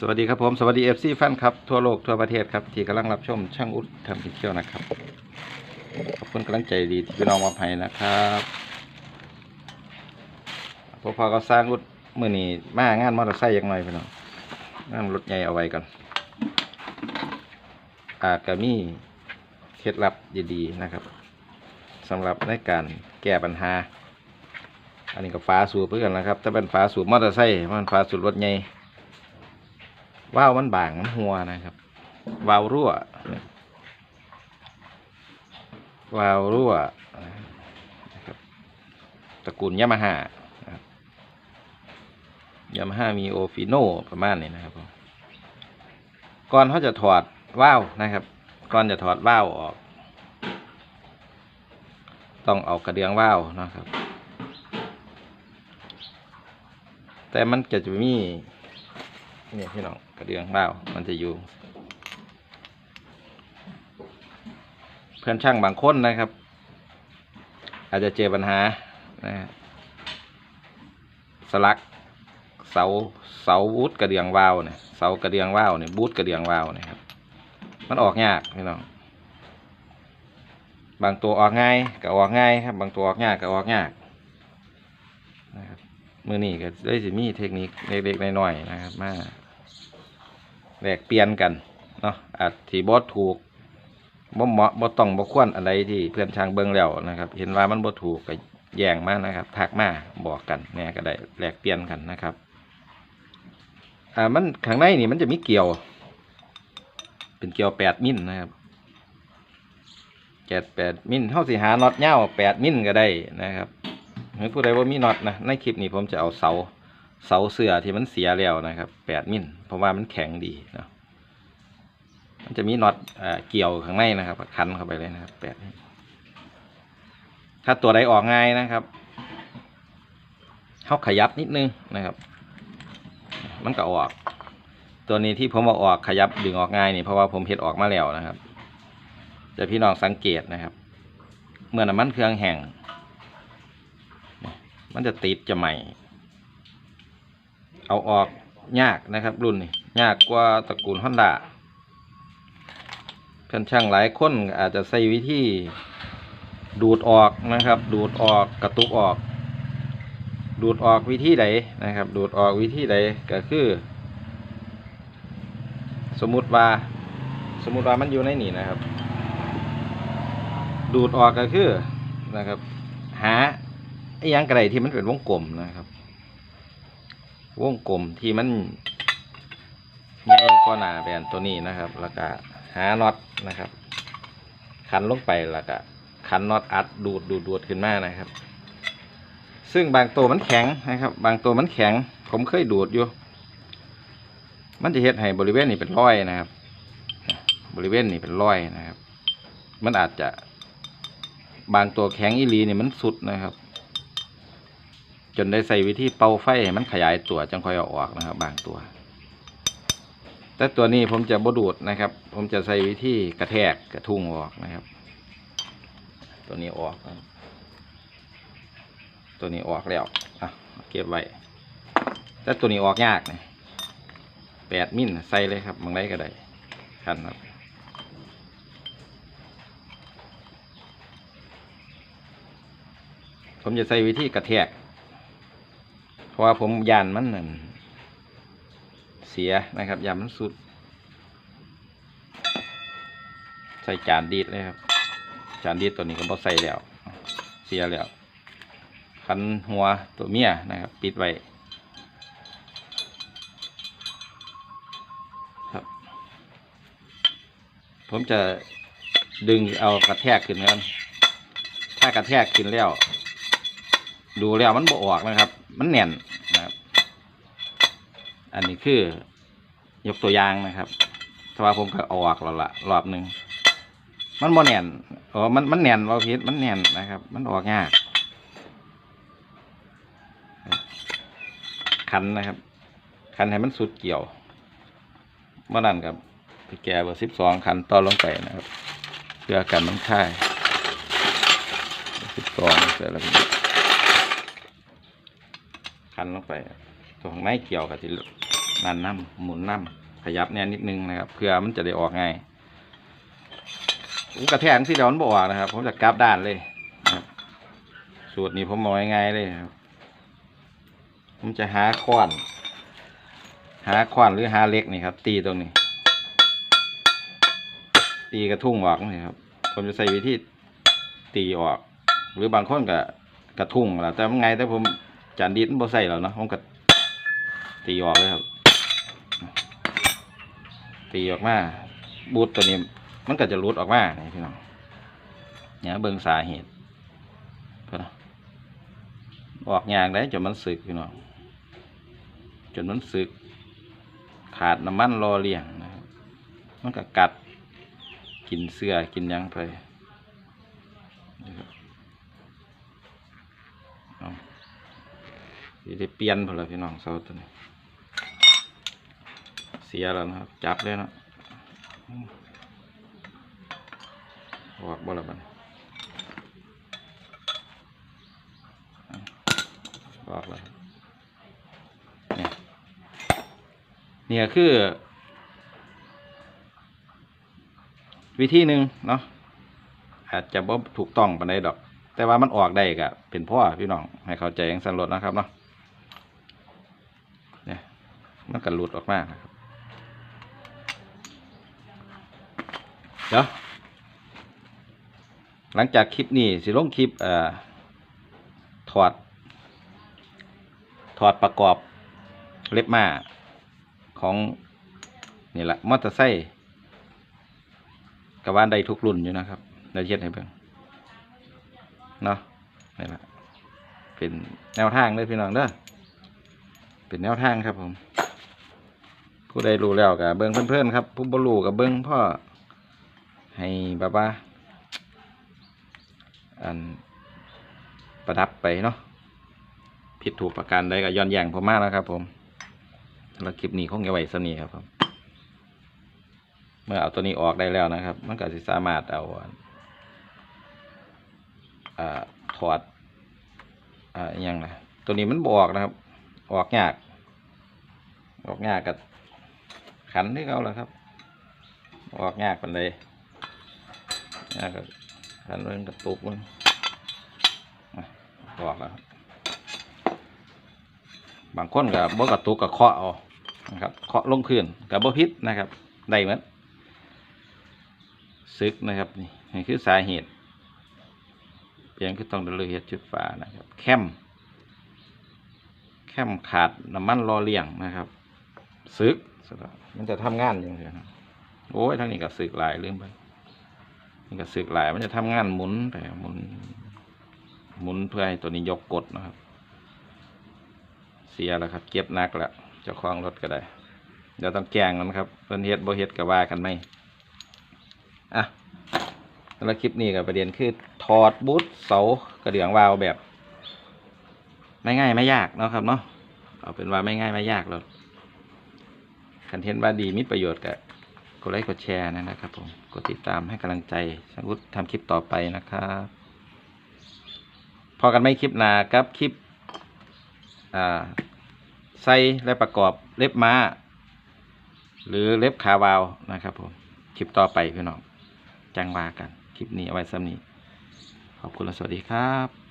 สวัสดีครับผมสวัสดีเอฟซีแฟนครับ ทั่วโลกทั่วประเทศครับ ที่กำลังรับชมช่างอุดทำกิเที่ยวนะครับ ขอบคุณกำลังใจดีที่พี่น้องมาให้นะครับพอพอก็สร้างอุดมือนี้มางานมอเตอร์ไซค์ยังหน่อยพี่น้องงานรถใหญ่เอาไว้ก่อนอาจจะมีเคล็ดลับดีๆนะครับสำหรับในการแก้ปัญหา อันนี้ก็ฟ้าสูบเพื่อนนะครับถ้าเป็นฟ้าสูบมอเตอร์ไซค์มันฟ้าสูบรถใหญ่ ว่าวมันบางมันหัวนะครับวาวรั่ววาวรั่วนะครับตระกูลยามาฮ่ายามาฮ่ามีโอฟิโนประมาณนี้นะครับก่อนเขาจะถอดว่าวนะครับ ก่อนจะถอดว่าวออก ต้องเอากระเดื่องว่าวนะครับ แต่มันก็จะมีนี่พี่น้อง กระเดื่องเบ้ามันจะอยู่ เพื่อนช่างบางคนนะครับ อาจจะเจอปัญหานะสลักเสาเสาบูทกระเดื่องวาวเนี่ยเสากระเดื่องวาวเนี่ยบูทกระเดื่องวาวเนี่ยครับมันออกยากพี่น้องบางตัวออกง่ายก็ออกง่ายครับ บางตัวออกยากก็ออกยากนะครับมือนี้ก็ได้สิมีเทคนิคเล็กๆน้อยๆนะครับมา แลกเปลี่ยนกันเนาะอาจที่บอถูกบ่เหมาะบ่ต้องบ่ควรอะไรที่เพื่อนช่างเบิ่งแล้วนะครับ เห็นว่ามันบ่ถูกก็แย่งมานะครับทักมาบอกกันเนี่ยก็ได้แลกเปลี่ยนกันนะครับอ่ามันข้างในนี่มันจะมีเกี่ยว เป็นเกี่ยวแปดมิลนะครับแกดแปดมิลเท่าสิหาน็อตเง่าแปดมิลก็ได้นะครับหรือผู้ใดว่ามีน็อตนะในคลิปนี้ผมจะเอาเสา เสาเสือที่มันเสียแล้วนะครับแปดมิลเพราะว่ามันแข็งดีเนาะมันจะมีน็อตเอเกี่ยวข้างในนะครับคันเข้าไปเลยนะครับแปดถ้าตัวใดออกง่ายนะครับเขาขยับนิดนึงนะครับ มันก็ออก ตัวนี้ที่ผมเอาออกขยับดึงออกง่ายนี่เพราะว่าผมเห็ดออกมาแล้วนะครับจะพี่น้องสังเกตนะครับ เมื่อน้ำมันเครื่องแห้งมันจะติดจะใหม่ เอาออกยากนะครับ รุ่นนี้ยากกว่าตระกูลฮอนด้าเพื่อนช่างหลายคนอาจจะใช้วิธีดูดออกนะครับ ดูดออกกระตุกออก ดูดออกวิธีใดนะครับ ดูดออกวิธีใดก็คือ สมมุติว่า สมมุติว่ามันอยู่ในนี่นะครับ ดูดออกก็คือนะครับ หาไอ้ยังกระไรที่มันเป็นวงกลมนะครับ วงกลมที่มันใหญ่กว่าหนาแบนตัวนี้นะครับ แล้วก็หาน็อตนะครับ ขันลงไปแล้วก็ขันน็อตอัดดูดดูดดูดขึ้นมานะครับ ซึ่งบางตัวมันแข็งนะครับ บางตัวมันแข็ง ผมเคยดูดอยู่ มันจะเฮ็ดให้บริเวณนี้เป็นรอยนะครับ บริเวณนี้เป็นรอยนะครับ มันอาจจะบางตัวแข็งอีลีเนี่ยมันสุดนะครับ จนได้ใส่วิธีเป่าไฟให้มันขยายตัวจังค่อยเอาออกนะครับ บางตัว แต่ตัวนี้ผมจะบดูดนะครับ ผมจะใส่วิธีกระแทกกระทุ้งออกนะครับ ตัวนี้ออก ตัวนี้ออกแล้วอะเก็บไว้แต่ตัวนี้ออกยากนะแปดมิลใส่เลยครับบางได้ก็ได้คันครับผมจะใส่วิธีกระแทก ราะว่าผมยานมันนั่นเสียนะครับยานมันสุด ใส่จานดีดเลยครับ จานดีดตัวนี้ก็บอใส่แล้ว เสียแล้วคันหัวตัวเมียนะครับ ปิดไว้ครับ ผมจะดึงเอากระแทกขึ้นกันถ้ากระแทกขึ้นแล้ว ดูแล้วมันบออกนะครับ มันแน่นนะครับ อันนี้คือยกตัวอย่างนะครับถ้าว่าผมก็ออกแล้วละรอบหนึ่งมันบ่แน่นอ๋อมันมันแน่นว่าพิษมันแน่นนะครับ มันออกยากคันนะครับคันให้มันสุดเกี่ยวเมื่อนั้นกับพี่แกเบอร์สิบสองคันต่อลงไปนะครับ เพื่อกันมันค่ายสิบสองเสร็จแล้ว คันลงไปตัวของไม้เกี่ยวกับที่นั่นน้ำหมุนน้ำขยับเนี่ยนิดนึงนะครับเพื่อมันจะได้ออกง่ายกระแทกที่เดียวมันบออกนะครับ ผมจะกลับด้านเลยสูตรนี้ผมมองง่ายๆเลยครับ ผมจะหาค้อน หาค้อนหรือหาเล็กนี่ครับ ตีตรงนี้ ตีกระทุ่งออกนี่ครับ ผมจะใส่วิธีตีออก หรือบางคนก็กระทุ่งแหละแต่มันไงแต่ผม จานดีดมันบ่ใส่แล้วเนาะผมก็ตีออกเลยครับ ตีออกมาบูทตัวนี้ มันก็จะรุดออกมานี่พี่น้องเนี่ยเบิ่งสาเหตุเพื่อนออกยางได้จนมันสึกพี่น้องจนมันสึก ขาดน้ำมันรอเลี้ยงนะมันก็กัดกินเสื้อกินยังไปนะครับเอา สิได้เปลี่ยนพอแล้วพี่น้องเสาตัวนี้ เสียแล้วนะครับ จับเลยเนาะออกบ่ละบันี้ออกแล้วเนี่ยเนี่ยคือวิธีหนึ่งเนาะอาจจะบ่ถูกต้องปานใดดอก แต่ว่ามันออกได้ก็เป็นพ่อพี่น้องให้เข้าใจอย่างสันรถนะครับเนาะ มันก็หลุดออกมานะครับ เดี๋ยวหลังจากคลิปนี้สิลงคลิปอ่อถอด ถอดประกอบเล็บมาของนี่แหละมอเตอร์ไซค์กับว่าได้ทุกรุ่นอยู่นะครับได้เย็ดให้เบิ่งเนาะนี่แหละเป็นแนวทางเลยพี่น้องเด้อเป็นแนวทางครับผม ผู้ใดรู้แล้วกับเบิ่งเพื่อนๆครับ ผู้บ่รู้กับเบิ่งพ่อให้แบบว่าอันประดับไปเนาะผิดถูกประการใดก็ย้อนแย้งผมมากนะครับ ผมแล้วคลิปนี้คงจะไว้สนีครับผมเมื่อเอาตัวนี้ออกได้แล้วนะครับ มันก็จะสามารถเอาอถอดอ่าอหยังนะตัวนี้มันบอกนะครับ ออกยาก ออกยากกับ ขันที่เขาแหละครับ ออกยากกันเลยยากกับขันมันกระตุกมันอออกแล้วบางคนกับบกระตุกกับเคาะเอานะครับเคาะลงพื้นกับบพิษนะครับได้เหมือนซึกนะครับนี่นี่คือสาเหตุเพียงคือต้องดำเนินเหตุจุดฝานะครับ แคมแคมขาดน้ำมันรอเลี้ยงนะครับซึก สรับมันจะทำงานอย่างเดียวโอ้ยทั้งนี้ก็ซึกหลายลืมไปนี่ก็ซึกหลายมันจะทำงานหมุนไปหมุน หมุนเพื่อให้ตัวนี้ยกกดนะครับ เสียแล้วครับ เก็บนักแล้วเจ้าของรถก็ได้ เดี๋ยวต้องแกงมันครับเพิ่นเฮ็ดบ่เฮ็ดก็ว่ากันไหมอะแล้วคลิปนี้กับประเด็นคือถอดบูทเสากระเดื่องวาวแบบ ไม่ง่ายไม่ยากเนาะครับเนาะเอาเป็นว่าไม่ง่ายไม่ยากแล้ว คันเทนต์ว่าดีมีประโยชน์กับกดไลค์กดแชร์นะครับผมกดติดตามให้กำลังใจช่างวุฒิทำคลิปต่อไปนะครับพอกันไม่คลิปหนากับคลิปใส่และประกอบเล็บม้า หรือเล็บขาวาวนะครับผมคลิปต่อไปพี่น้องจังวากัน คลิปนี้เอาไว้ซ้ำนี้ ขอบคุณและสวัสดีครับ